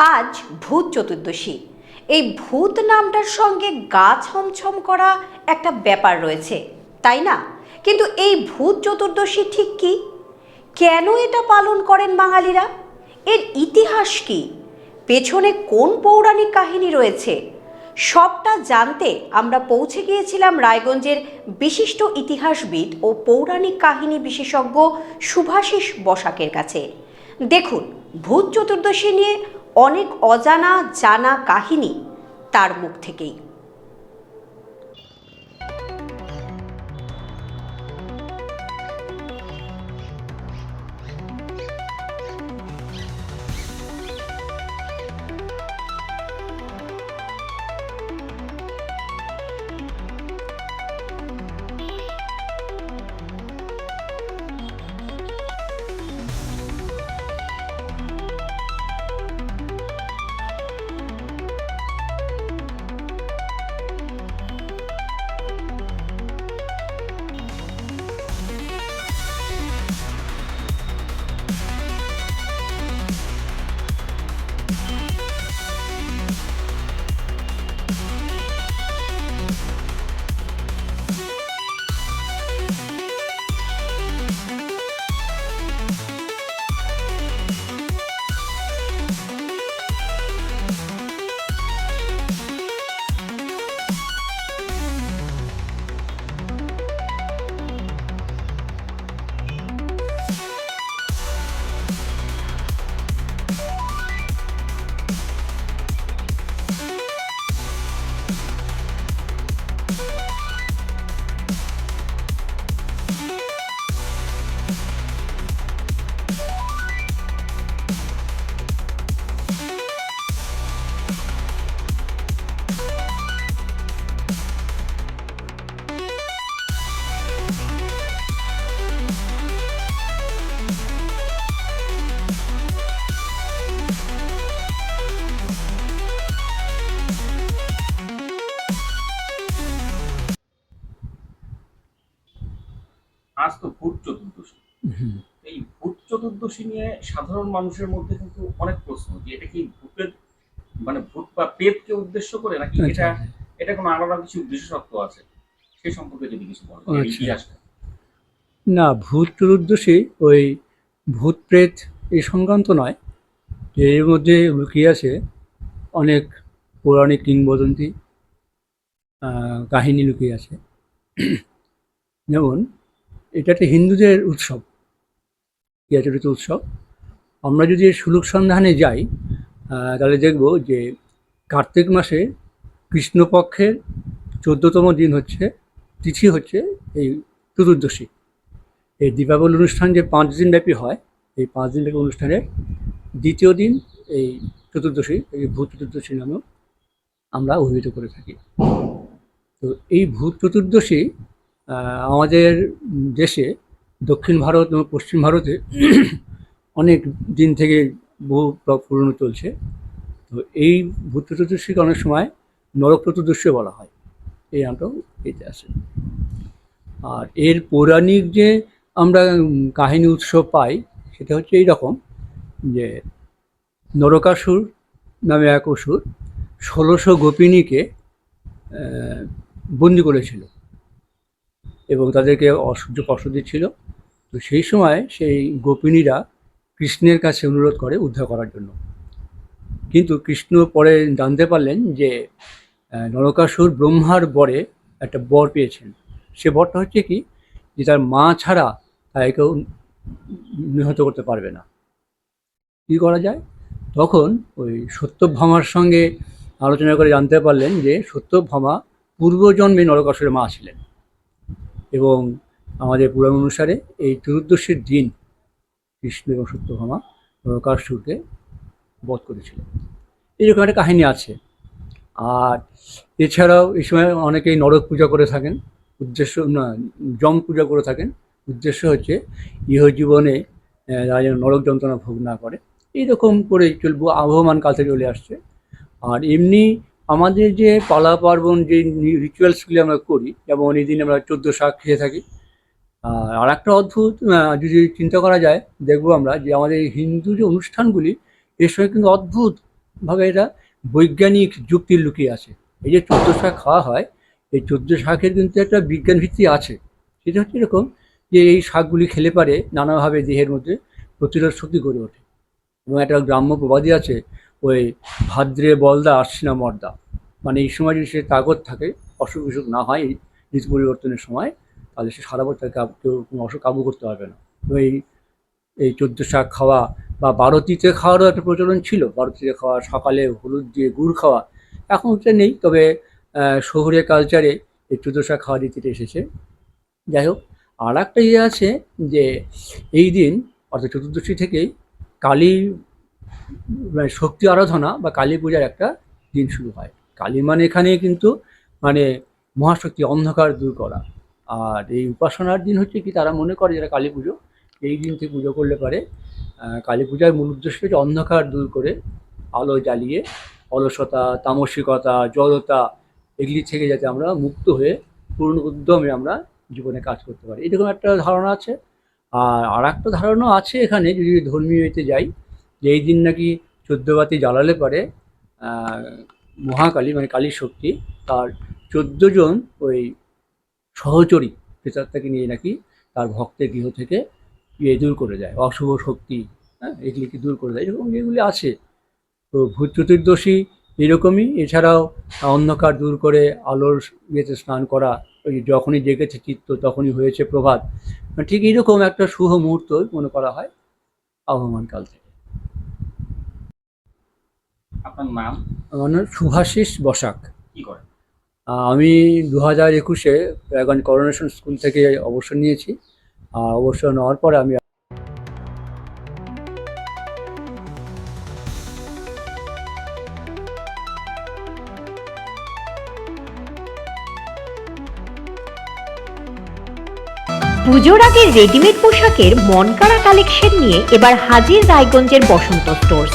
আজ ভূত চতুর্দশী। এই ভূত নামটার সঙ্গে গা ছমছম করা একটা ব্যাপার রয়েছে, তাই না? কিন্তু এই ভূত চতুর্দশী ঠিক কি? কেন এটা পালন করেন বাঙালিরা? এর ইতিহাস কি? পেছনে কোন পৌরাণিক কাহিনী রয়েছে? সবটা জানতে আমরা পৌঁছে গিয়েছিলাম রায়গঞ্জের বিশিষ্ট ইতিহাসবিদ ও পৌরাণিক কাহিনী বিশেষজ্ঞ সুভাষিস বসাকের কাছে। দেখুন, ভূত চতুর্দশী নিয়ে অনেক অজানা জানা কাহিনী তার মুখ থেকেই। আজ তো ভূত চতুর্দশী। এই ভূত চতুর্দশী নিয়ে সাধারণ মানুষের মধ্যে কিন্তু অনেক প্রশ্ন। যে এটা কি ভূতের মানে ভূত বা প্রেতকে উদ্দেশ্য করে নাকি আচ্ছা, এটা এটা কোনো আলাদা কিছু বিশেষত্ব আছে? সেই সম্পর্কে যদি কিছু বলেন এর আচ্ছা। ইতিহাসটা। না ভূত চতুর্দশী ওই ভূত প্রেত এই সংক্রান্ত নয়। এর মধ্যে লুকিয়ে আছে? অনেক পৌরাণিক কিংবদন্তি আহ, কাহিনী লুকিয়ে আছে। যেমন এটা একটা হিন্দুদের উৎসব ইয়াচরিত উৎসব। আমরা যদি সুলুক সন্ধানে যাই তাহলে দেখব যে কার্তিক মাসে কৃষ্ণপক্ষের চোদ্দতম দিন হচ্ছে, তিথি হচ্ছে এই চতুর্দশী। এই দীপাবলি অনুষ্ঠান যে পাঁচ দিন ব্যাপী হয়, এই পাঁচ দিন ব্যাপী অনুষ্ঠানের দ্বিতীয় দিন এই চতুর্দশী, এই ভূত চতুর্দশী নামেও আমরা অভিহিত করে থাকি। তো এই ভূত চতুর্দশী আমাদের দেশে দক্ষিণ ভারত এবং পশ্চিম ভারতে অনেক দিন থেকে বহু প্র- পুরনো চলছে। তো এই ভূত চতুর্দশীকে অনেক সময় নরক চতুর্দশীও বলা হয়। এই নামটাও এতে আছে। আর এর পৌরাণিক যে আমরা কাহিনী উৎস পাই, সেটা হচ্ছে এই রকম যে নরকাসুর নামে এক অসুর ষোলোশো গোপিনীকে বন্দি করেছিল। এবং তাদেরকে অসহ্য কষ্ট দিচ্ছিল তো সেই সময় সেই গোপিনীরা কৃষ্ণের কাছে অনুরোধ করে উদ্ধার করার জন্য। কিন্তু কৃষ্ণ পরে জানতে পারলেন যে নরকাসুর ব্রহ্মার বরে একটা বর পেয়েছেন। সে বরটা হচ্ছে কি, যে তার মা ছাড়া তাকে কেউ নিহত করতে পারবে না। কী করা যায়? তখন ওই সত্যভামার সঙ্গে আলোচনা করে জানতে পারলেন যে, সত্যভামা পূর্বজন্মে নরকাসুরের মা ছিলেন। এবং আমাদের পুরাণ অনুসারে এই চতুর্দশীর দিন কৃষ্ণ এবং সত্যভামা নরকাসুরকে বধ করেছিলেন। এরকম একটা কাহিনী আছে। আর এছাড়াও এই সময় অনেকেই নরক পূজা করে থাকেন। উদ্দেশ্য না যম পূজা করে থাকেন। উদ্দেশ্য হচ্ছে ইহ জীবনে আহ, তারা নরক যন্ত্রণা ভোগ না করে। এইরকম করে চলবো আবহমান কাল থেকে চলে আসছে। আর এমনি আমাদের যে পালা পার্বণ যে রিচুয়ালসগুলি আমরা করি, যেমন এই দিন আমরা চোদ্দ শাক খেয়ে থাকি, আর একটা অদ্ভুত যদি চিন্তা করা যায়, দেখব আমরা যে আমাদের হিন্দু যে অনুষ্ঠানগুলি, এর সঙ্গে কিন্তু অদ্ভুতভাবে এটা বৈজ্ঞানিক যুক্তি লুকিয়ে আছে। এই যে চোদ্দ শাক খাওয়া হয়, এই চোদ্দ শাকের কিন্তু একটা বিজ্ঞান ভিত্তি আছে। সেটা হচ্ছে এরকম যে এই শাকগুলি খেলে পারে, নানাভাবে দেহের মধ্যে প্রতিরোধ শক্তি গড়ে ওঠে। এবং একটা গ্রাম্য প্রবাদী আছে ওই ভাদ্রে বলদা, আশ্বিনা মর্দা। মানে এই সময় যদি সে তাগত থাকে, অসুখ বিসুখ না হয়, এই ঋতু পরিবর্তনের সময়, তাহলে সে সারা বছর কেউ কোনো অসুখ কাবু করতে পারবে না। তো এই এই চোদ্দ শাক খাওয়া বা বারোতিতে খাওয়ারও একটা প্রচলন ছিল। বারোতিতে খাওয়া, সকালে হলুদ দিয়ে গুড় খাওয়া, এখন হচ্ছে নেই। তবে শহুরে কালচারে এই চোদ্দ শাক খাওয়া রীতিটা এসেছে। যাই হোক আর একটা ইয়ে আছে যে, এই দিন, অর্থাৎ চতুর্দশী থেকেই কালী শক্তি আরাধনা বা কালী পূজার একটা দিন শুরু হয়। কালী মানে এখানে কিন্তু মানে মহাশক্তি অন্ধকার দূর করা। আর এই উপাসনার দিন হচ্ছে কি তারা মনে করে যারা কালী পুজো, এই দিন থেকে পুজো করলে পারে কালী পূজার মূল উদ্দেশ্য হচ্ছে অন্ধকার দূর করে আলো জ্বালিয়ে অলসতা, তামসিকতা, জড়তা এগুলি থেকে যাতে আমরা মুক্ত হয়ে পূর্ণ উদ্যমে আমরা জীবনে কাজ করতে পারি। এরকম একটা ধারণা আছে। আর আর একটা ধারণা আছে এখানে, যদি ধর্মীয় এতে যাই যে এই দিন নাকি চোদ্দ বাতি জ্বালালে পারে মহাকালী মানে কালী শক্তি, তার চোদ্দ জন ওই সহচরী প্রেতাত্মাকে নিয়ে নাকি তার ভক্তের গৃহ থেকে ইয়ে দূর করে দেয়, অশুভ শক্তি হ্যাঁ এগুলিকে দূর করে দেয়, এরকম যেগুলি আছে। তো ভূত চতুর্দশী এরকমই, এছাড়াও অন্ধকার দূর করে আলোর ইয়েতে স্নান করা, ওই যখনই জেগেছে চিত্ত তখনই হয়েছে প্রভাত ঠিক এইরকম একটা শুভ মুহূর্ত মনে করা হয় আবহমান কাল থেকে। আপনার নাম? আমার নাম শুভাশিস বসাক। কি করেন? আহ, আমি দু হাজার একুশে এখন করোনেশন স্কুল থেকে অবসর নিয়েছি। আর অবসর নেওয়ার পরে আমি পুজোর আগে রেডিমেড পোশাকের মনকাড়া কালেকশন নিয়ে এবার হাজির রায়গঞ্জের বসন্ত স্টোর্স।